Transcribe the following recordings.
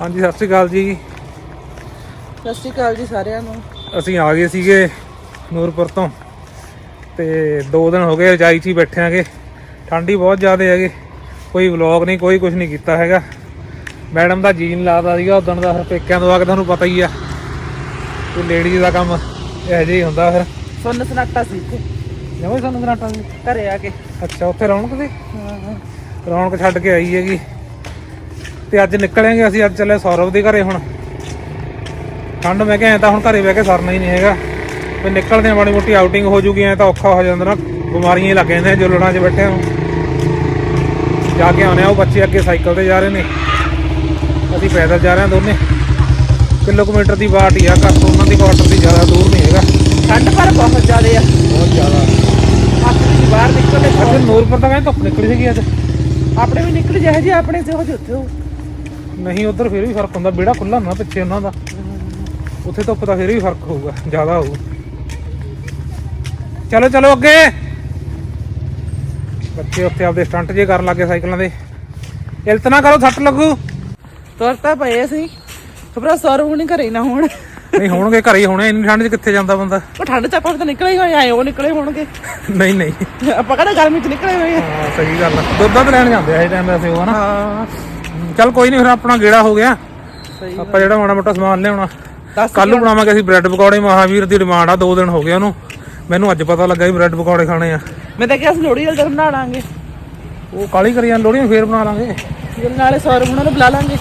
ਹਾਂਜੀ ਸਤਿ ਸ਼੍ਰੀ ਅਕਾਲ ਜੀ। ਸਤਿ ਸ਼੍ਰੀ ਅਕਾਲ ਜੀ ਸਾਰਿਆਂ ਨੂੰ। ਅਸੀਂ ਆ ਗਏ ਸੀਗੇ ਨੂਰਪੁਰ ਤੋਂ ਤੇ 2 ਦਿਨ ਹੋ ਗਏ ਰਜਾਈ 'ਚ ਹੀ ਬੈਠੇ ਆਂਗੇ। ਠੰਡੀ ਬਹੁਤ ਜ਼ਿਆਦਾ ਹੈਗੀ। ਕੋਈ ਵਲੌਗ ਨਹੀਂ ਕੋਈ ਕੁਝ ਨਹੀਂ ਕੀਤਾ ਹੈਗਾ। ਮੈਡਮ ਦਾ ਜੀਨ ਲਾਦਾ ਸੀਗਾ ਉਦੋਂ ਦਾ ਫਿਰ ਪੇਕਿਆਂ ਤੋਂ ਆ ਕੇ ਤੁਹਾਨੂੰ ਪਤਾ ਹੀ ਆ। ਕਿ ਲੇਡੀਜ਼ ਦਾ ਕੰਮ ਇਹੋ ਜਿਹਾ ਹੀ ਹੁੰਦਾ ਫਿਰ। ਸੁੰਨ ਸਨਾਟਾ ਸੀ ਇੱਥੇ। ਜਿਵੇਂ ਸਾਨੂੰ ਗਰਾਟਾਂ ਦੀ ਘਰੇ ਆ ਕੇ। ਅੱਛਾ ਉੱਥੇ ਰੌਣਕ ਸੀ? ਰੌਣਕ ਛੱਡ ਕੇ ਆਈ ਹੈਗੀ। ਤੇ ਅੱਜ ਨਿਕਲਾਂਗੇ ਅਸੀਂ ਅੱਜ ਚੱਲੇ ਸੌਰਵ ਦੇ ਘਰੇ ਹੁਣ। ਠੰਡ ਮੈਂ ਕਿਹਾ ਐ ਤਾਂ ਹੁਣ ਘਰੇ ਬਹਿ ਕੇ ਸਰਨਾ ਹੀ ਨਹੀਂ ਹੈਗਾ। ਤੇ ਨਿਕਲਦੇ ਆ ਮਾੜੀ ਮੋਟੀ ਆਊਟਿੰਗ ਹੋ ਜੂਗੀ ਐ ਤਾਂ ਔਖਾ ਹੋ ਜਾਂਦਾ ਨਾ। ਬਿਮਾਰੀਆਂ ਹੀ ਲੱਗ ਜਾਂਦੀਆਂ ਜੋ ਲੜਾਂ 'ਚ ਬੈਠੇ ਹਾਂ ਜਾ ਕੇ ਆਉਣੇ ਆ ਉਹ ਬੱਚੇ ਅੱਗੇ ਸਾਈਕਲ ਤੇ ਜਾ ਰਹੇ ਨੇ। ਅਸੀਂ ਪੈਦਲ ਜਾ ਰਹੇ ਹਾਂ ਦੋਨੇ। ਕਿਲੋਮੀਟਰ ਦੀ ਬਾਟ ਹੀ ਆ ਘਰ ਤੋਂ ਉਹਨਾਂ ਦੀ ਕੁਆਟਰ ਦੀ ਜ਼ਿਆਦਾ ਦੂਰ ਨਹੀਂ ਹੈਗਾ। ਠੰਡ ਪਰ ਬਹੁਤ ਜ਼ਿਆਦੇ ਆ। ਬਹੁਤ ਜ਼ਿਆਦਾ। ਵੀ ਬਾਹਰ ਨਿਕਲਦੇ ਅੱਜ ਨੂਰਪੁਰ ਤਾਂ ਕਹਿੰਦੇ ਧੁੱਪ ਨਿਕਲੀ ਸੀਗੀ ਅੱਜ। ਆਪਣੇ ਵੀ ਨਿਕਲ ਜਿਹੇ ਜੀ ਆਪਣੇ ਤੇ ਹੋ। ਨਹੀਂ ਉਧਰ ਫਿਰ ਵੀ ਫ਼ਰਕ ਹੁੰਦਾ। ਬੇੜਾ ਖੁੱਲਾ ਨਾ ਪਿੱਛੇ ਉਹਨਾਂ ਦਾ। ਉੱਥੇ ਧੁੱਪ ਦਾ ਫਿਰ ਵੀ ਫ਼ਰਕ ਹੋਊਗਾ ਜ਼ਿਆਦਾ ਹੋਊ। ਚਲੋ ਚਲੋ ਅੱਗੇ। ਬੱਚੇ ਉੱਥੇ ਆਪਦੇ ਸਟੰਟ ਜੇ ਕਰਨ ਲੱਗੇ ਸਾਈਕਲਾਂ ਦੇ। ਇਲਤ ਨਾ ਕਰੋ ਸੱਟ ਲੱਗੂ। ਤੁਰ ਤਾਂ ਪਏ ਅਸੀਂ। ਖਬਰਾਂ ਸੌਰਵ ਹੁਣੀ ਘਰੇ ਨਾ ਹੋਣ। ਨਹੀਂ ਹੋਣਗੇ ਘਰੇ ਹੀ ਹੋਣੇ। ਇੰਨੀ ਠੰਡ 'ਚ ਕਿੱਥੇ ਜਾਂਦਾ ਬੰਦਾ? ਉਹ ਠੰਡ ਚ ਆਪਾਂ ਤਾਂ ਨਿਕਲੇ ਹੀ ਹੋਏ ਆਏ ਉਹ ਨਿਕਲੇ ਹੋਣਗੇ। ਨਹੀਂ ਨਹੀਂ। ਆਪਾਂ ਕਿਹੜਾ ਗਰਮੀ ਚ ਨਿਕਲੇ ਹੋਏ ਆ। ਹਾਂ ਸਹੀ ਗੱਲ ਆ। ਦੁੱਧ ਤਾਂ ਲੈਣ ਜਾਂਦੇ ਆ ਇਹ ਟਾਈਮ ਵੈਸੇ ਉਹ ਹਨਾ? ਹਾਂ। ਚੱਲ ਕੋਈ ਨਹੀਂ ਫਿਰ ਆਪਣਾ ਗੇੜਾ ਹੋ ਗਿਆ। ਸਹੀ ਆਪਾਂ ਜਿਹੜਾ ਮਾੜਾ ਮੋਟਾ ਸਮਾਨ ਲਿਆਉਣਾ। ਕੱਲ ਨੂੰ ਬਣਾਵਾਂਗੇ ਅਸੀਂ ਬ੍ਰੈਡ ਪਕੌੜੇ ਮਹਾਵੀਰ ਦੀ ਡਿਮਾਂਡ ਆ 2 ਦਿਨ ਹੋ ਗਏ ਉਹਨੂੰ। ਮੈਨੂੰ ਅੱਜ ਪਤਾ ਲੱਗਾ ਵੀ ਬ੍ਰੈਡ ਪਕੌੜੇ ਖਾਣੇ ਆ। ਮੈਂ ਤਾਂ ਕਿਹਾ ਸੀ ਲੋੜੀ ਵਾਲੇ ਦਿਨ ਬਣਾ ਲਾਂਗੇ। ਉਹ ਕਾਲੀ ਕਰੀਆਂ ਲੋੜੀਆਂ ਫੇਰ ਬਣਾ ਲਾਂਗੇ। ਜੇ ਨਾਲੇ ਸੌਰਵ ਨੂੰ ਬੁਲਾ ਲਾਂਗੇ।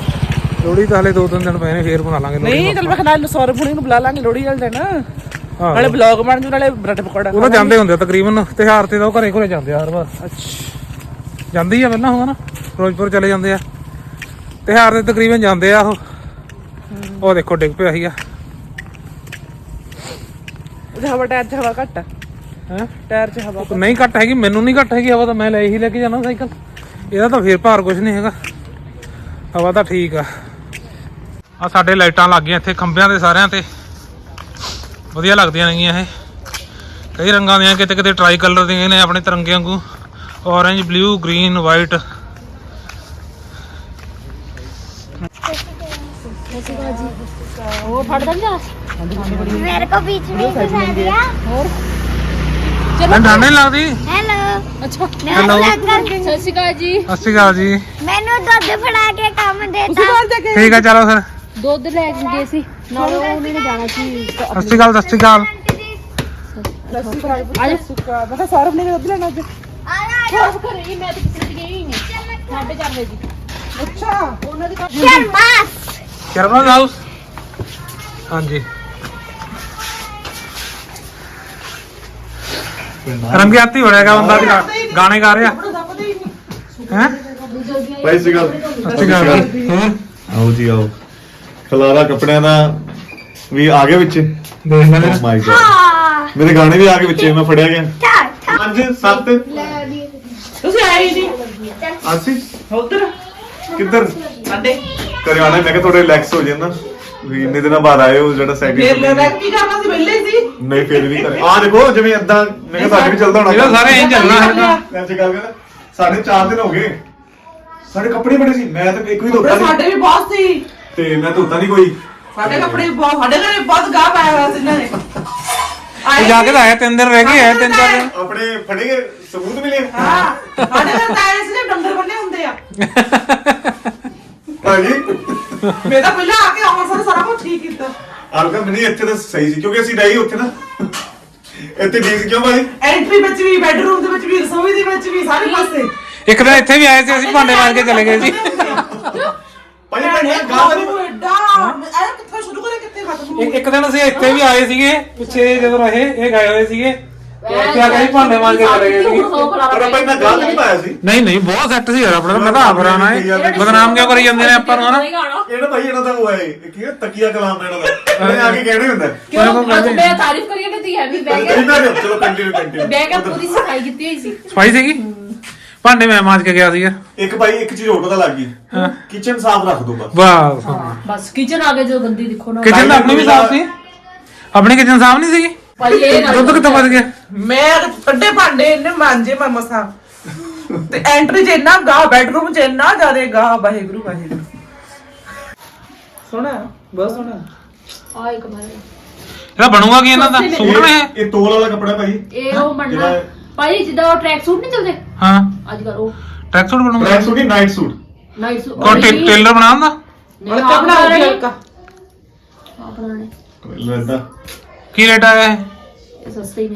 ਲੋੜੀ ਤਾਂ ਹਲੇ 2-3 ਦਿਨ ਪਏ ਨੇ ਫੇਰ ਬਣਾ ਲਾਂਗੇ ਨਹੀਂ ਚਲ ਮੈਂ ਨਾਲ ਸੌਰਵ ਨੂੰ ਬੁਲਾ ਲਾਂਗੇ ਲੋੜੀ ਵਾਲੇ ਦਿਨ। ਹਾਂ। ਨਾਲੇ ਬਲੌਗ ਬਣ ਜੂ ਨਾਲੇ ਬ੍ਰੈਡ ਪਕੌੜਾ ਉਹ ਜਾਂਦੇ ਹੁੰਦੇ ਤਕਰੀਬਨ ਤਿਉਹਾਰ ਤੇ ਤਾਂ ਉਹ ਘਰੇ ਘਰੇ ਜਾਂਦੇ ਆ ਹਰ ਵਾਰ। ਅੱਛਾ। ਜਾਂਦੀ ਆ ਪਹਿਲਾਂ ਹੋਗਾ ਨਾ ਫਿਰੋਜ਼ਪੁਰ ਚਲੇ ਜਾਂਦੇ ਆ। ਤਿਉਹਾਰ ਤੇ ਤਕਰੀਬਨ ਜਾਂਦੇ ਆ ਉਹ। ਉਹ ਦੇਖੋ ਡਿੱਗ ਪਿਆ ਸੀਗਾ। ਉਹਦੇ ਟਾਇਰ 'ਚ ਹਵਾ ਘੱਟ ਆ। ਹੈ? ਟਾਇਰ 'ਚ ਹਵਾ ਨਹੀਂ ਘੱਟ ਹੈਗੀ ਮੈਨੂੰ ਨਹੀਂ ਘੱਟ ਹੈਗੀ ਹਵਾ ਤਾਂ ਮੈਂ ਲੈ ਹੀ ਲੈ ਕੇ ਜਾਣਾ ਸਾਈਕਲ। ਇਹਦਾ ਤਾਂ ਫੇਰ ਭਾਰ ਕੁਝ ਨਹੀਂ ਹੈਗਾ। ਹਵਾ ਤਾਂ ਠੀਕ ਆ। ਆ ਸਾਡੇ ਲਾਈਟਾਂ ਲੱਗ ਗਈਆਂ ਇੱਥੇ ਖੰਭਿਆਂ ਦੇ ਸਾਰਿਆਂ ਤੇ। ਵਧੀਆ ਲੱਗਦੀਆਂ ਨੇਗੀਆਂ ਇਹ। ਕਈ ਰੰਗਾਂ ਦੀਆਂ ਕਿਤੇ ਕਿਤੇ ਟਰਾਈ ਕਲਰ ਦੀਆਂ ਨੇ ਆਪਣੇ ਤਿਰੰਗੇ ਵਾਂਗੂ। Orange ਬਲੂ ਗ੍ਰੀਨ ਵਾਈਟ मेरे को बीच में ही घुसा दिया ਮੈਂ ਡਰ ਨਹੀਂ ਲੱਗਦੀ हेलो ਅੱਛਾ Hello. ਸਤਿ ਸ਼੍ਰੀ ਅਕਾਲ ਜੀ ਸਤਿ ਸ਼੍ਰੀ ਅਕਾਲ ਜੀ मैंने दूध फड़ा के काम देता ਬਾਹਰ ਜਾ ਕੇ ਠੀਕ ਆ ਚਲੋ ਫਿਰ ਦੁੱਧ ਲੈ ਕੇ ਗਏ ਸੀ ਨਾਲ ਉਹਨੇ ਨੇ ਜਾਣਾ ਸੀ ਸਤਿ ਸ਼੍ਰੀ ਅਕਾਲ ਸਤਿ ਸ਼੍ਰੀ ਅਕਾਲ ਲੱਸੀ ਫੜਾ ਕੇ ਸੁੱਕਾ ਮੈਂ ਕਿਹਾ ਸੌਰਵ ਨੇ ਦੁੱਧ ਲੈਣਾ ਅੱਜ ਹੋਰ ਘਰੇ ਹੀ ਮੈਂ ਤਾਂ ਕਿਸੇ ਦੀ ਗਈ ਨਹੀਂ ਸਾਢੇ ਚਾਰ ਵਜੇ ਦੀ ਅੱਛਾ ਉਹਨਾਂ ਦੀ चल बस ਸ਼ਰਮਾ ਹਾਊਸ ਹਾਂਜੀ ਰੰਗਿਆਤੀ ਹੋ ਰਿਹਾਗਾ ਬੰਦਾ ਗਾਣੇ ਗਾ ਰਿਹਾ। ਹੈ? ਭਾਈ ਸਤਿ ਸ਼੍ਰੀ ਅਕਾਲ। ਸਤਿ ਸ਼੍ਰੀ ਆਓ ਜੀ ਆਓ। ਖਲਾਰਾ ਕੱਪੜਿਆਂ ਦਾ ਵੀ ਆ ਗਿਆ ਵਿੱਚ। ਦੇਖ ਲੈ ਮਾਈ ਗॉड ਮੇਰੇ ਗਾਣੇ ਵੀ ਆ ਗਏ ਵਿੱਚ ਮੈਂ ਫੜਿਆ ਗਿਆ। 5 7 ਤੁਸੀਂ ਆਏ ਜੀ ਆਸੀਸ। ਉਧਰ। ਕਿੱਧਰ? ਸਾਡੇ ਕਰਿਆਣੇ ਮੈਂ ਕਿਹਾ ਥੋੜੇ ਰਿਲੈਕਸ ਹੋ ਜੇ ਵੀ ਇੰਨੇ ਦਿਨਾਂ ਬਾਅਦ ਆਏ ਹੋ ਜਿਹੜਾ ਫੇਰ ਲੈ ਸੈਕਿੰਡ ਬੈਠ ਕੀ ਕਰਨਾ ਸੀ ਪਹਿਲੇ ਹੀ ਸੀ? ਨਹੀਂ ਫਿਰ ਵੀ ਕਰੇ ਆ ਦੇਖੋ ਜਿਵੇਂ ਏਦਾਂ ਮੈਂ ਕਿਹਾ ਸਾਡੇ ਵੀ ਚੱਲਦਾ ਹੋਣਾ ਇਹਦਾ ਸਾਰੇ ਇੰਜ ਚੱਲਣਾ ਹੈ। ਮੈਂ ਤੇ ਗੱਲ ਕਰ ਸਾਡੇ 4 ਦਿਨ ਹੋ ਗਏ। ਸਾਡੇ ਕੱਪੜੇ ਬੜੇ ਸੀ ਮੈਂ ਤਾਂ ਇੱਕ ਵੀ ਧੋਤਾ ਕੱਪੜੇ ਨਹੀਂ। ਸਾਡੇ ਵੀ ਬਹੁਤ ਸੀ। ਤੇ ਮੈਂ ਧੋਤਾ ਨਹੀਂ ਕੋਈ। ਸਾਡੇ ਕੱਪੜੇ ਵੀ ਬਹੁਤ ਸਾਡੇ ਘਰੇ ਬਹੁਤ ਗਾਹ ਪਾਇਆ ਹੋਇਆ ਸੀ ਇਹਨਾਂ ਨੇ। ਇਹ ਜਾ ਕੇ ਤਾਂ ਆਇਆ ਤਿੰਨ ਦਿਨ ਰਹਿ ਗਏ ਆ ਤਿੰਨ ਚਾਰ ਦਿਨ। ਆਪਣੇ ਫੜੇ ਗਏ ਸਬੂਤ ਮਿਲੇ। ਹਾਂ ਸਾਡੇ ਘਰ ਤਾਂ ਆਏ ਸੀ ਜਿਹੜੇ ਡੰਗਰ ਬੰਨੇ ਹੁੰਦੇ ਆ। ਭਾਜੀ ਮੈਂ ਤਾਂ ਪਹਿਲਾਂ ਆ ਕੇ ਅੰਮ੍ਰਿਤਸਰ ਸਾਰਾ ਕੁਝ ਠੀਕ ਕੀਤਾ। ਆਲਕਾ ਨਹੀਂ ਇੱਥੇ ਤਾਂ ਸਹੀ ਸੀ ਕਿਉਂਕਿ ਅਸੀਂ ਰਹੀ ਉੱਥੇ ਨਾ। ਇੱਥੇ ਠੀਕ ਕਿਉਂ ਭਾਈ? ਐਂਟਰੀ ਵਿੱਚ ਵੀ ਬੈਡਰੂਮ ਦੇ ਵਿੱਚ ਵੀ ਰਸੋਈ ਦੇ ਵਿੱਚ ਵੀ ਸਾਰੇ ਪਾਸੇ। ਇੱਕ ਦਿਨ ਇੱਥੇ ਵੀ ਆਏ ਸੀ ਅਸੀਂ ਭਾਂਡੇ ਮਾਰ ਕੇ ਚਲੇ ਗਏ ਸੀ। ਭਾਈ ਮੈਂ ਗਾਹ ਨਹੀਂ ਨੂੰ ਐਡਾ ਇਹ ਕਿੱਥੋਂ ਸ਼ੁਰੂ ਕਰੇ ਕਿੱਥੇ ਖਤਮ ਹੋ ਇੱਕ ਇੱਕ ਦਿਨ ਅਸੀਂ ਇੱਥੇ ਵੀ ਆਏ ਸੀਗੇ ਪਿੱਛੇ ਜਦੋਂ ਰਹੇ ਇਹ ਗਏ ਹੋਏ ਸੀਗੇ। ਭਾਂਡੇ ਕੇ ਚਲੇ ਗਏ ਪਰ ਨਹੀਂ ਪਾਇਆ ਸੀ। ਨਹੀਂ ਨਹੀਂ ਬਹੁਤ ਸੈੱਟ ਸੀ ਯਾਰ ਆਪਣਾ ਮੈਂ ਤਾਂ ਆਪ ਰਾਣਾ ਹੈ। ਬਦਨਾਮ ਕਿਉਂ ਕਰੀ ਜਾਂਦੇ ਨੇ ਆਪਾਂ ਨੂੰ ਹਨਾ? ਇਹਨਾਂ ਭਾਈ ਇਹਨਾਂ ਦਾ ਉਹ ਹੈ ਇਹ ਕੀ ਤਕੀਆ ਕਲਾਮ ਇਹਨਾਂ ਦਾ। ਇਹਨੇ ਆ ਕੇ ਕਹਿਣੇ ਹੁੰਦਾ। ਮੈਂ ਤਾਰੀਫ ਕਰੀ ਕੀਤੀ ਹੈ ਵੀ ਬਹਿ ਕਰੀ ਕੇ ਨਾ ਦਿਓ, ਚਲੋ ਕੰਟੀਨਿਊ ਕੰਟੀਨਿਊ ਬਹਿ ਕੇ ਪੂਰੀ ਸਫ਼ਾਈ ਕੀਤੀ ਹੋਈ ਸੀ। ਸਫ਼ਾਈ ਸੀਗੀ? ਭਾਂਡੇ ਮੈਂ ਮਾਂਜ ਕੇ ਗਿਆ ਸੀਗਾ। ਇੱਕ ਭਾਈ ਇੱਕ ਚੀਜ਼ ਹੋਰ ਪਤਾ ਲੱਗ ਗਈ। ਕਿਚਨ ਸਾਫ਼ ਰੱਖ ਦੋ ਬਸ। ਵਾਹ। ਬਸ ਕਿਚਨ ਆ ਕੇ ਜੋ ਗੰਦੀ ਦਿਖੋ ਨਾ। ਕਿਚਨ ਆਪਣੀ ਵੀ ਸਾਫ਼ ਸੀ। ਆਪਣੀ ਕਿਚਨ ਸਾਫ਼ ਨਹੀਂ ਸੀਗੀ? ਭਾਈ ਇਹ ਨਾ ਦੁੱਧ ਕਿੱਥੋਂ ਵੱਜ ਗਿਆ? ਮੈਂ ਕੱਡੇ ਭਾਂਡੇ ਇਹਨੇ ਮਾਂਜੇ ਮੈਂ ਮਸਾਂ ਤੇ ਐਂਟਰੀ ਚ ਇੰਨਾ ਗਾਹ ਬੈਡਰੂਮ ਚ ਇੰਨਾ ਜ਼ਿਆਦਾ ਗਾਹ ਵਾਹਿਗੁਰੂ ਵਾਹਿਗੁਰੂ। ਸੋਹਣਾ ਬਹੁਤ ਸੋਹਣਾ। ਆ ਇੱਕ ਮਾਰੇ ਇਹਦਾ ਬਣੂਗਾ ਕੀ ਇਹਨਾਂ ਦਾ? ਸੂਟ ਨੇ ਇਹ? ਇਹ ਤੋਲ ਵਾਲਾ ਕੱਪੜਾ ਭਾਈ। ਇਹ ਉਹ ਬਣਨਾ। ਜਿਹੜਾ- ਭਾਈ ਜਿੱਦਾਂ ਉਹ ਟਰੈਕ ਸੂਟ ਨਹੀਂ ਚੱਲਦੇ? ਹਾਂ। ਅੱਜ ਕੱਲ ਉਹ। ਟਰੈਕ ਸੂਟ ਬਣੂਗਾ? ਟਰੈਕ ਸੂਟ ਹੀ ਨਾਈਟ ਸੂਟ ਨਾਈਟ ਸੂਟ ਕੋਈ ਟੇ- ਟੇਲਰ ਬਣਾਉਂਦਾ ਹਲਕਾ ਬਣਾ ਦੇ ਹਲਕਾ। ਬਣਾਣੇ ਲੈਦਾ ਕੀ ਰੇਟ ਆਇਆ ਇਹ? ਇਹ ਸਸਤੇ ਹੀ ਨੇ।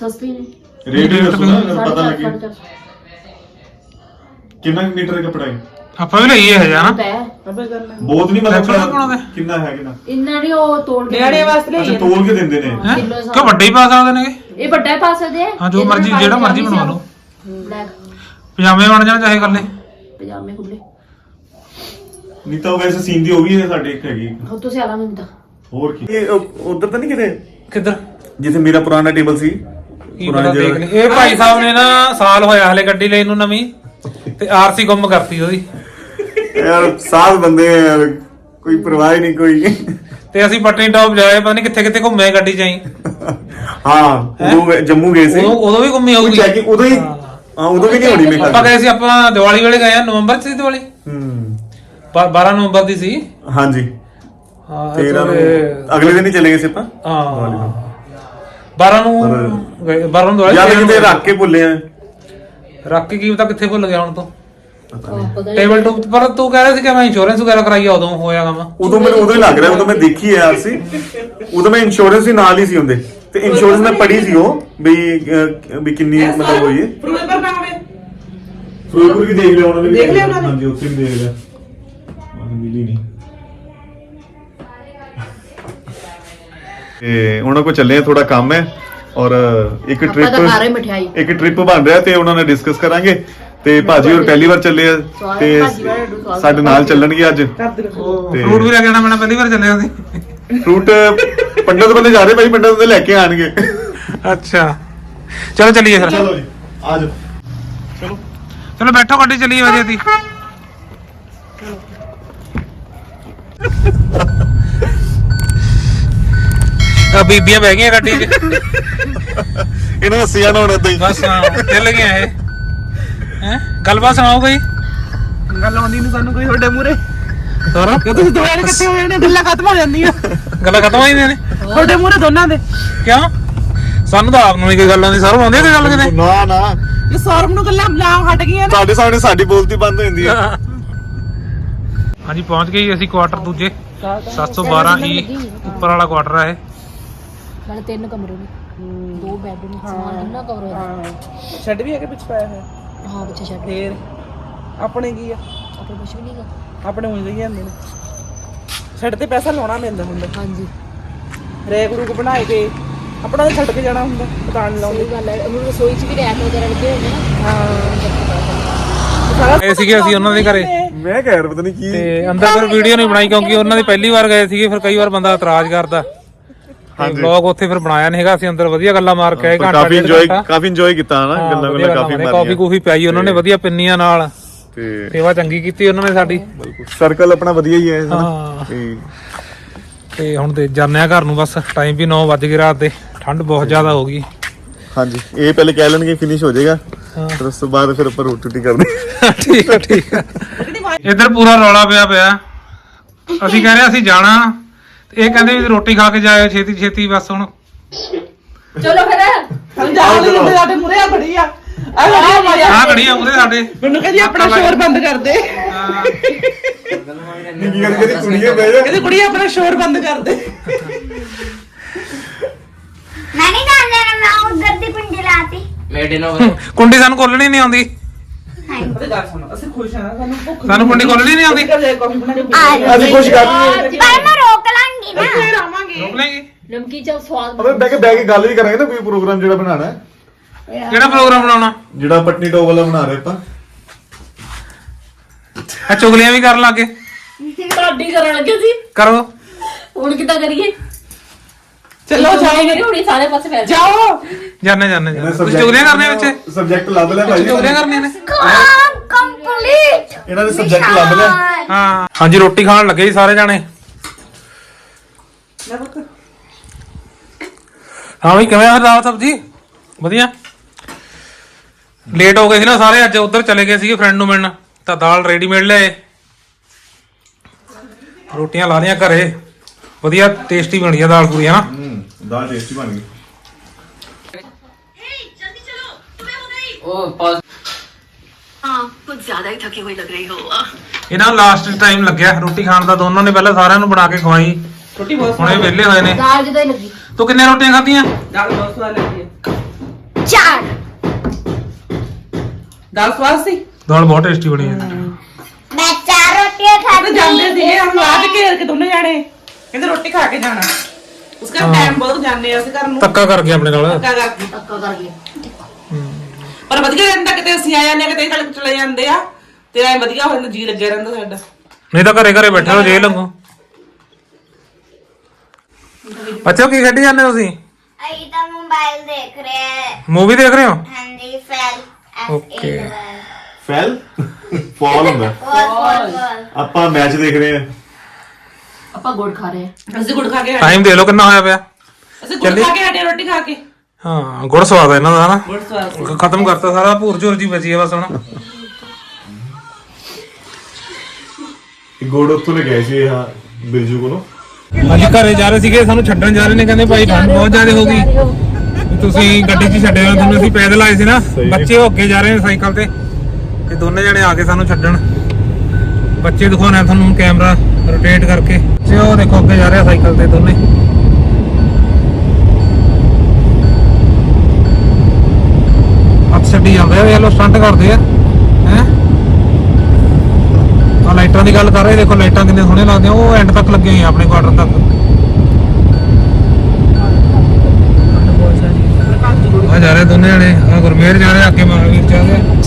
ਸਸਤੇ ਹੀ ਨੇ। ਰੇਟ ਹੀ ਦੱਸੋ ਨਾ ਪਤਾ ਲੱਗੇ। ਕਿੰਨਾ ਕੁ ਮੀਟਰ ਦਾ ਕੱਪੜਾ ਹੈ? ਆਪਾਂ ਵੀ ਲਈਏ ਹਜਾ ਨਾ। ਅਬੇ ਕਰਨਾ ਬਹੁਤ ਨਹੀਂ ਬਣਾਉਂਦੇ? ਮਤਲਬ ਕਿੰਨਾ ਹੈ ਕਿੰਨਾ? ਇੰਨਾ ਨਹੀਂ ਉਹ ਤੋੜ ਕੇ ਨਿਆਣੇ ਵਾਸਤੇ ਲਈ ਅੱਛਾ ਤੋਲ ਕੇ ਦਿੰਦੇ ਨੇ। ਹੈ? ਕਿਲੋ ਹਿਸਾਬ ਕਿਉਂ ਵੱਡੇ ਹੀ ਪਾ ਸਕਦੇ ਨੇਗੇ? ਇਹ ਵੱਡਾ ਹੀ ਪਾ ਸਕਦੇ ਆ ਹਾਂ ਜੋ ਮਰਜ਼ੀ ਜਿਹੜਾ ਮਰਜ਼ੀ ਬਣਵਾ ਲਓ। ਬਲੈਕ ਪਜਾਮੇ ਬਣ ਜਾਣ ਚਾਹੇ ਕੱਲੇ ਪਜਾਮੇ ਖੁੱਲੇ ਨਹੀਂ ਤਾਂ ਉਹ ਵੈਸੇ ਸੀਂਦੀ ਉਹ ਵੀ ਹੈ ਸਾਡੇ ਇੱਕ ਹੈਗੀ। ਹੋ ਤੁਸੀਂ ਆਲਾ ਮੈਨੂੰ ਤਾਂ। ਹੋਰ ਕੀ? ਇਹ ਉਧਰ ਤਾਂ ਨਹੀਂ ਕਿਤੇ? ਕਿੱਧਰ? ਜਿੱਥੇ ਮੇਰਾ ਪੁਰਾਣਾ ਟੇਬਲ ਸੀ। ਕੀ ਪਤਾ ਦੇਖ ਲਈ ਇਹ ਭਾਈ ਸਾਹਿਬ ਨੇ ਨਾ ਸਾਲ ਹੋਇਆ ਹਲੇ ਗੱਡੀ ਲਈ ਨੂੰ ਨਵੀਂ ਤੇ ਆਰਸੀ ਗੁੰਮ ਕਰਤੀ ਉਹਦੀ। ਯਾਰ ਸਾਲ ਬੰਦੇ ਆ ਯਾਰ। ਕੋਈ ਪਰਵਾਹ ਹੀ ਨਹੀਂ ਕੋਈ। ਤੇ ਅਸੀਂ ਪਟਨੀ ਟੌਪ ਜਾਏ ਪਤਾ ਨਹੀਂ ਕਿੱਥੇ ਕਿੱਥੇ ਘੁੰਮੇ ਗੱਡੀ ਚਾਈ ਹਾਂ ਉਦੋਂ ਜੰਮੂ ਗਏ ਸੀ। ਉਦੋਂ ਉਦੋਂ ਵੀ ਘੁੰਮੀ ਹੋਊਗੀ। ਚੈਕਿੰਗ ਉਦੋਂ ਹੀ ਹਾਂ ਉਦੋਂ ਵੀ ਨਹੀਂ ਹੋਣੀ ਮੇਰੇ ਆਪਾਂ ਖਿਆਲ। ਗਏ ਸੀ ਆਪਾਂ ਦੀਵਾਲੀ ਵੇਲੇ ਗਏ ਆ ਨਵੰਬਰ ਚ ਸੀ ਦੀਵਾਲੀ? ਹੂੰ। 12 ਨਵੰਬਰ ਦੀ ਸੀ। ਹਾਂਜੀ। ਹਾਂ 13 ਨੂੰ ਤੇ- ਅਗਲੇ ਦਿਨ ਹੀ ਚਲੇ ਗਏ ਸੀ ਆਪਾਂ? ਹਾਂ 12 ਨੂੰ ਗਏ 12 ਨੂੰ ਦੀਵਾਲੀ ਯਾਰ ਕਿਤੇ ਰੱਖ ਕੇ ਭੁੱਲੇ ਆ। ਰੱਖ ਕੇ ਕੀ ਪਤਾ ਕਿੱਥੇ ਭੁੱਲ ਗਿਆ ਹੁਣ ਤੋਂ? ਪਤਾ ਨਹੀਂ। ਪਤਾ ਟੇਬਲ ਟੂ ਪਰ ਤੂੰ ਕਹਿ ਰਿਹਾ ਸੀ ਕਿ ਮੈਂ ਇੰਸ਼ੋਰੈਂਸ ਵਗੈਰਾ ਕਰਾਈ ਆ ਉਦੋਂ ਹੋਇਆ ਕੰਮ। ਉਦੋਂ ਮੈਨੂੰ ਉਦੋਂ ਹੀ ਲੱਗ ਰਿਹਾ ਉਦੋਂ ਮੈਂ ਦੇਖੀ ਹੈ ਆਰਸੀ ਉਦੋਂ ਮੈਂ ਇੰਸ਼ੋਰੈਂਸ ਹੀ ਨਾਲ ਹੀ ਸੀ ਹੁੰਦੇ ਤੇ ਇੰਸ਼ੋਰੈਂਸ ਮੈਂ ਪੜ੍ਹੀ ਸੀ ਉਹ ਵੀ ਵੀ ਕਿੰਨੀ ਮਤਲਬ ਹੋਈ ਹੈ। ਫਰੂਟ ਪਰ ਨਾ ਹੋਵੇ ਫਿਰੋਜ਼ਪੁਰ ਵੀ ਦੇਖ ਲਿਆ ਉਹਨਾਂ ਨੇ ਵੀ ਦੇਖ ਲਿਆ ਉਹਨਾਂ ਨੇ? ਹਾਂਜੀ ਉੱਥੇ ਵੀ ਦੇਖ ਲਿਆ। ਮੈਨੂੰ ਮਿਲੀ ਨਹੀਂ। ਤੇ ਉਹਨਾਂ ਕੋ ਚੱਲੇ ਆ ਥੋੜਾ ਕੰਮ ਹੈ ਔਰ ਇੱਕ ਆਪਾਂ ਤਾਂ ਖਾ ਰਹੇ ਟ੍ਰਿਪ ਮਠਿਆਈ। ਇੱਕ ਟ੍ਰਿਪ ਬਣ ਰਿਹਾ ਤੇ ਉਹਨਾਂ ਨਾਲ ਡਿਸਕਸ ਕਰਾਂਗੇ। ਤੇ ਭਾਜੀ ਹੋਰ ਪਹਿਲੀ ਵਾਰ ਚੱਲੇ ਆ ਤੇ ਸਾਡੇ ਨਾਲ ਚੱਲਣਗੇ ਅੱਜ। ਦੇ ਤੇ ਫਰੂਟ ਵੀ ਲੈ ਕੇ ਆਣਾ ਮੈਨਾਂ ਪਹਿਲੀ ਵਾਰ ਚੱਲਿਆ ਸੀ ਫਰੂਟ ਪੰਡਤ ਬੰਦੇ ਜਾ ਰਹੇ ਭਾਈ ਪੰਡਤ ਬੰਦੇ ਲੈ ਕੇ ਆਣਗੇ ਅੱਛਾ। ਚਲੋ ਚੱਲੀਏ ਫਿਰ। ਚਲੋ ਜੀ ਚਲੋ। ਚਲੋ ਬੈਠੋ ਗੱਡੀ ਚੱਲੀਏ ਵਜੇ ਦੀ। ਆ ਬੀਬੀਆਂ ਬਹਿ ਗਈਆਂ ਗੱਡੀ 'ਚ। ਇਹਨਾਂ ਹੱਸੀਆਂ ਨਾ ਹੁਣ ਹੀ। ਬਸ ਹਾਂ, ਚੱਲ ਗਏ ਇਹ। ਹੈ? ਗੱਲਬਾਤ ਸੁਣਾਓ ਕੋਈ? ਗੱਲ ਆਉਂਦੀ ਨਹੀਂ ਸਾਨੂੰ ਕੋਈ ਤੁਹਾਡੇ ਮੂਰੇ ਹੋਰ ਕਿ ਤੁਸੀਂ ਦੋ ਜਣੇ ਇਕੱਠੇ ਹੋਏ ਨੇ? ਗੱਲਾਂ ਖਤਮ ਹੋ ਜਾਂਦੀਆਂ। ਗੱਲਾਂ ਖਤਮ ਹੋਈਆਂ ਨੇ? ਤੁਹਾਡੇ ਮੂਰੇ ਦੋਨਾਂ ਦੇ। ਕਿਉਂ? ਸਾਨੂੰ ਤਾਂ ਆਪ ਨੂੰ ਨਹੀਂ ਕੋਈ ਗੱਲ ਆਉਂਦੀ ਸਰਵ ਆਉਂਦੀ ਹੈ ਕੋਈ ਗੱਲ ਕਿਤੇ? ਨਾ ਨਾ। ਇਹ ਸੌਰਵ ਨੂੰ ਗੱਲਾਂ ਲਾਮ ਹਟ ਗਈਆਂ ਨੇ। ਤੁਹਾਡੇ ਸਾਹਮਣੇ ਸਾਡੀ ਬੋਲਤੀ ਬੰਦ ਹੋ ਜਾਂਦੀ ਹੈ ਹਾਂਜੀ ਪਹੁੰਚ ਗਏ ਅਸੀਂ ਕੁਆਟਰ ਦੂਜੇ। 712 ਈ ਉੱਪਰ ਵਾਲਾ ਕੁਆਟਰ ਹੈ ਇਹ। ਨਾਲੇ ਤਿੰਨ ਕਮਰੇ ਨੇ। ਦੋ ਬੈੱਡ ਨੇ ਸਮਾਨ ਕਿੰਨਾ ਕਵਰ ਹੋਇਆ। ਹਾਂ। ਛੱਡ ਵੀ ਹੈਗੇ ਪਿੱਛੇ ਪਾਇਆ ਹੋਇਆ? ਹਾਂ ਪਿੱਛੇ ਛੱਡ ਫੇਰ? ਆਪਣੇ ਕੀ ਆ? ਆਪਣੇ ਕੁਛ ਵੀ ਨਹੀਂਗਾ ਆਪਣੇ ਉਂਝ ਹੀ ਜਾਂਦੇ ਨੇ। ਛੱਡ ਤੇ ਪੈਸਾ ਲਾਉਣਾ ਪੈਂਦਾ ਹੁੰਦਾ। ਹਾਂਜੀ। ਰੈਕ ਰੂਕ ਬਣਾਏ ਤੇ ਆਪਣਾ ਤਾਂ ਛੱਡ ਕੇ ਜਾਣਾ ਹੁੰਦਾ ਪਤਾ ਨਹੀਂ ਲਾਉਂਦੇ ਸਹੀ ਗੱਲ ਹੈ ਉਹਨੂੰ ਰਸੋਈ 'ਚ ਵੀ ਰੈਕ ਵਗੈਰਾ ਲੱਗੇ ਹੁੰਦੇ ਨਾ ਹਾਂ। ਗਏ ਸੀਗੇ ਅਸੀਂ ਉਹਨਾਂ ਦੇ ਘਰੇ। ਮੈਂ ਕਹਿ ਰਿਹਾ ਪਤਾ ਨਹੀਂ ਕੀ। ਤੇ ਅੰਦਰ ਫਿਰ ਵੀਡੀਓ ਨਹੀਂ ਬਣਾਈ ਕਿਉਂਕਿ ਉਹਨਾਂ ਦੀ ਪਹਿਲੀ ਵਾਰ ਗਏ ਸੀਗੇ ਫਿਰ ਕਈ ਵਾਰ ਬੰਦਾ ਇਤਰਾਜ਼ ਕਰਦਾ। ਹਾਂਜੀ। ਵਲੌਗ ਉੱਥੇ ਫਿਰ ਬਣਾਇਆ ਨਹੀਂ ਹੈਗਾ ਅਸੀਂ ਅੰਦਰ ਵਧੀਆ ਗੱਲਾਂ ਮਾਰ ਕੇ ਆਏ ਘੰਟਾ ਕਾਫੀ ਡੇਢ ਇੰਜੋਏ ਘੰਟਾ। ਕਾਫੀ ਇੰਜੋਏ ਕੀਤਾ ਨਾ ਹਾਂ, ਗੱਲਾਂ ਵਧੀਆ ਗੱਲਾਂ ਕਾਫੀ ਮਾਰੀਆਂ, ਕਾਫੀ ਕੂਫੀ ਪਿਆਈ ਉਹਨਾਂ ਨੇ ਵਧੀਆ ਪਿੰਨੀਆਂ ਨਾਲ। ਤੇ ਸੇਵਾ ਚੰਗੀ ਕੀਤੀ ਉਹਨਾਂ ਨੇ ਸਾਡੀ। ਸਰਕਲ ਆਪਣਾ ਵਧੀਆ ਹੀ ਹੈ ਹਨਾ? ਹਾਂ। ਤੇ ਤੇ ਹੁਣ ਤੇ ਜਾਂਦੇ ਆ ਘਰ ਨੂੰ ਬਸ ਟਾਈਮ ਵੀ 9 ਵੱਜ ਗਏ ਰਾਤ ਦੇ ਠੰਡ ਬਹੁਤ ਜ਼ਿਆਦਾ ਹੋ ਗਈ। ਹਾਂਜੀ ਇਹ ਪਹਿਲੇ ਕਹਿ ਲੈਣਗੇ ਫਿਨਿਸ਼ ਹੋ ਜਾਏਗਾ ਹਾਂ। ਫਿਰ ਉਸ ਤੋਂ ਬਾਅਦ ਫਿਰ ਆਪਾਂ ਰੋਟੀ ਰੂਟੀ ਕਰਦੇ ਠੀਕ ਆ ਠੀਕ ਆ। ਇੱਧਰ ਪੂਰਾ ਰੌਲਾ ਪਿਆ ਪਿਆ। ਅਸੀਂ ਕਹਿ ਰਹੇ ਅਸੀਂ ਜਾਣਾ। ਤੇ ਇਹ ਕਹਿੰਦੇ ਵੀ ਰੋਟੀ ਖਾ ਕੇ ਜਾਇਓ ਛੇਤੀ ਛੇਤੀ ਬਸ ਹੁਣ। ਚਲੋ ਫਿਰ। ਜਾ ਰਹੇ ਨੇ ਸਾਡੇ ਮੂਰੇ ਆ ਖੜੀ ਆ। ਆ ਖੜੀ ਆ ਉਹਦੇ ਸਾਡੇ। ਮੈਨੂੰ ਕਹਿੰਦੀ ਆਪਣਾ ਸ਼ੋਰ ਬੰਦ ਕਰ ਦੇ। ਹਾਂ, ਨਿੱਕੀ ਕਰਕੇ ਦੀ ਕੁੜੀਏ ਬਹਿ ਜਾ। ਕਹਿੰਦੀ ਕੁੜੀ ਆਪਣਾ ਸ਼ੋਰ ਬੰਦ ਕਰ ਦੇ। ਮੈਂ ਨਹੀਂ ਜਾਣਦਾ ਮੈਂ ਉਧਰ ਦੀ ਕੁੰਡੀ ਲਾਤੀ। ਕੁੰਡੀ ਸਾਨੂੰ ਖੋਲਣੀ ਨਹੀਂ ਆਉਂਦੀ। ਉਹਦੇ ਗੱਲ ਸੁਣ ਅਸੀਂ ਖੁਸ਼ ਹਾਂ ਸਾਨੂੰ ਭੁੱਖ ਸਾਨੂੰ ਕੁੰਡੀ ਖੋਲਣੀ ਨਹੀਂ ਆਉਂਦੀ? ਕਰ ਕਾਫੀ ਬਣਾ ਕੇ ਆ ਅਸੀਂ ਕੁਝ ਕਰ ਨਹੀਂ ਪਰ ਮੈਂ ਰੋਕ ਲਾਂਗੀ ਨਾ। ਫੇਰ ਆਵਾਂਗੇ। ਰੋਕ ਲੈਂਗੇ? ਨਮਕੀਨ ਚਾ ਸਵਾਦ ਅਬੇ ਬਹਿ ਕੇ ਬਹਿ ਕੇ ਗੱਲ ਵੀ ਕਰਾਂਗੇ ਨਾ ਕੋਈ ਪ੍ਰੋਗਰਾਮ ਜਿਹੜਾ ਬਣਾਉਣਾ ਹੈ। ਕਿਹੜਾ ਪ੍ਰੋਗਰਾਮ ਬਣਾਉਣਾ? ਜਿਹੜਾ ਪਟਨੀ ਟੋਪ ਵਾਲਾ ਬਣਾ ਰਹੇ ਆਪਾਂ। ਆ ਚੁਗਲੀਆਂ ਵੀ ਕਰਨ ਲੱਗੇ ਤੁਹਾਡੀ ਕਰਨ ਲੱਗੇ ਸੀ? ਕਰੋ। ਹੁਣ ਕਿੱਦਾਂ ਕਰੀਏ? ਚਲੋ ਜਾਓ। ਹੁਣੀ ਸਾਰੇ ਪਾਸੇ ਫੈਲ ਜਾਓ। ਜਾਣੇ ਜਾਣੇ ਜਾਣੇ। ਤੁਸੀਂ ਚੁਗਲੀਆਂ ਕਰਨੀਆਂ ਵਿੱਚ? ਸਬਜੈਕਟ ਲੱਭ ਲਿਆ ਭਾਈ। ਚੁਗਲੀਆਂ ਕਰਨੀਆਂ ਨੇ? ਕੰਪਲੀਟ ਇਹਨਾਂ ਨੇ ਸਬਜੈਕਟ ਲੱਭ ਲਿਆ। ਹਾਂ। ਹਾਂਜੀ ਰੋਟੀ ਖਾਣ ਲੱਗੇ ਜੀ ਸਾਰੇ ਜਾਣੇ। ਲੈ ਹਾਂ ਵੀ ਕਿਵੇਂ ਆ ਦਾਲ ਸਬਜੀ? ਵਧੀਆ? ਲੇਟ ਹੋ ਗਏ ਸੀ ਨਾ ਸਾਰੇ ਅੱਜ ਉਧਰ ਚਲੇ ਗਏ ਸੀਗੇ ਫਰੈਂਡ ਨੂੰ ਮਿਲਣ। ਤਾਂ ਦਾਲ ਰੈਡੀਮੇਡ ਲਿਆਏ। ਰੋਟੀਆਂ ਲਾ ਲੀਆਂ ਘਰੇ। ਵਧੀਆ ਟੇਸਟੀ ਬਣੀ ਆ ਦਾਲ ਪੂਰੀ ਹਨਾ ਹੂੰ ਦਾਲ ਟੇਸਟੀ ਬਣ ਗਈ हाँ कुछ ज्यादा ही थकी हुई लग रही हो ਇਹਨਾਂ ਨੂੰ ਲਾਸਟ ਟਾਈਮ ਲੱਗਿਆ ਰੋਟੀ ਖਾਣ ਦਾ ਦੋਨੋਂ ਨੇ ਪਹਿਲਾਂ ਸਾਰਿਆਂ ਨੂੰ ਬਣਾ ਕੇ ਖਵਾਈ ਰੋਟੀ ਬਹੁਤ ਹੁਣੇ ਸਵਾਦ ਵਿਹਲੇ ਹੋਏ ਨੇ ਦਾਲ ਜਦੋਂ ਹੀ ਲੱਗੀ ਤੂੰ ਕਿੰਨੇ ਰੋਟੀਆਂ ਖਾਧੀਆਂ ਦਾਲ ਬਹੁਤ ਸਵਾਦ ਲੱਗੀ ਹੈ ਚਾਰ ਦਾਲ ਸਵਾਦ ਸੀ ਦਾਲ ਬਹੁਤ ਟੇਸਟੀ ਬਣੀ ਹੈ ਮੈਂ ਚਾਰ ਰੋਟੀਆਂ ਤੇ ਖਾਧੀ ਜਾਂਦੇ ਸੀਗੇ ਹਮ ਰਾਤ ਘੇਰ ਕੇ ਦੋਨੇ ਜਾਣੇ ਕਹਿੰਦੇ ਰੋਟੀ ਖਾ ਕੇ ਜਾਣਾ ਉਸ ਦਾ ਟਾਈਮ ਬਹੁਤ ਜਾਂਦੇ ਆ ਅਸੀਂ ਘਰ ਨੂੰ। ਧੱਕਾ ਕਰ ਗਿਆ ਆਪਣੇ ਨਾਲ। ਧੱਕਾ ਕਰਕੇ ਧੱਕਾ ਕਰ ਗਿਆ ਪਰ ਵਧੀਆ ਰਹਿੰਦਾ ਕਿਤੇ ਅਸੀਂ ਆ ਜਾਂਦੇ ਆ ਕਿਤੇ ਸਾਡੇ ਚਲੇ ਜਾਂਦੇ ਆ ਤੇ ਐ ਵਧੀਆ ਹੋ ਜਾਂਦਾ ਜੀ ਲੱਗਿਆ ਰਹਿੰਦਾ ਸਾਡਾ। ਨਹੀਂ ਤਾਂ ਘਰੇ ਘਰੇ ਬੈਠੇ ਰਹੋ ਜੇਲ੍ਹ ਲੰਗੋ ਬੱਚੋ ਕੀ ਖੇਡੀ ਜਾਂਦੇ ਹੋ ਤੁਸੀਂ? ਅਈ ਤਾਂ ਮੋਬਾਈਲ ਦੇਖ ਰਿਹਾ ਹੈ ਮੂਵੀ ਦੇਖ ਰਹੇ ਹੋ? ਹਾਂਜੀ ਫੈਲ Okay. ਫੈਲ ਫਾਲ ਹੁੰਦਾ। ਆਪਾਂ ਮੈਚ ਦੇਖ ਰਹੇ ਹਾਂ ਆਪਾਂ ਗੁੜ ਖਾ ਰਹੇ ਆ ਅਸੀਂ ਗੁੜ ਖਾ ਕੇ ਹਟੇ। ਟਾਈਮ ਦੇ ਲਓ ਕਿੰਨਾ ਹੋਇਆ ਪਿਆ। ਅਸੀਂ ਗੁੜ ਖਾ ਕੇ ਹਟੇ ਰੋਟੀ ਖਾ ਕੇ। ਹਾਂ ਗੁੜ ਸਵਾਦ ਹੈ ਇਹਨਾਂ ਦਾ ਹਨਾ ਗੁੜ ਸਵਾਦ ਸੀ। ਖਤਮ ਕਰਤਾ ਸਾਰਾ ਭੂਰ ਝੂਰ ਜੀ ਬਚੀ ਹੈ ਬਸ ਹੁਣ। ਗੋੜ ਉੱਥੋਂ ਲੈ ਗਏ ਸੀ ਹਾਂ ਬਿਰਜੂ ਕੋਲੋਂ। ਅੱਜ ਘਰੇ ਜਾ ਰਹੇ ਸੀਗੇ ਸਾਨੂੰ ਛੱਡਣ ਜਾ ਰਹੇ ਨੇ ਕਹਿੰਦੇ ਭਾਈ ਠੰਡ ਬਹੁਤ ਜ਼ਿਆਦਾ ਹੋ ਗਈ। ਤੁਸੀਂ ਗੱਡੀ 'ਚ ਛੱਡਿਆ ਤੁਹਾਨੂੰ ਅਸੀਂ ਪੈਦਲ ਆਏ ਸੀ ਨਾ। ਬੱਚੇ ਹੋ ਕੇ ਜਾ ਰਹੇ ਨੇ ਸਾਈਕਲ ਤੇ। ਤੇ ਦੋਨੇ ਜਣੇ ਆ ਕੇ ਸਾਨੂੰ ਛੱਡਣ। ਬੱਚੇ ਦਿਖਾਉਣਾ ਤੁਹਾਨੂੰ ਕੈਮਰਾ। ਰੋਟੇਟ ਕਰਕੇ ਤੇ ਉਹ ਦੇਖੋ ਅੱਗੇ ਜਾ ਰਿਹਾ ਸਾਈਕਲ ਤੇ ਦੋਨੇ। ਹੱਥ ਛੱਡੀ ਜਾਂਦੇ ਆ ਵੇਖ ਲੋ ਸਟੰਟ ਕਰਦੇ ਆ, ਹੈ? ਆ ਲਾਈਟਾਂ ਦੀ ਗੱਲ ਕਰ ਰਹੇ, ਦੇਖੋ ਲਾਈਟਾਂ ਕਿੰਨੇ ਸੋਹਣੇ ਲੱਗਦੇ ਉਹ ਐਂਡ ਤੱਕ ਲੱਗੀਆਂ ਹੋਈਆਂ ਆਪਣੇ ਕੁਆਟਰ ਤੱਕ। ਆ ਜਾ ਰਹੇ ਦੋਨੇ ਜਣੇ, ਆ ਗੁਰਮੇਰ ਜਾ ਰਿਹਾ ਅੱਗੇ ਮਹਾਵੀਰ ਜਾ ਰਿਹਾ।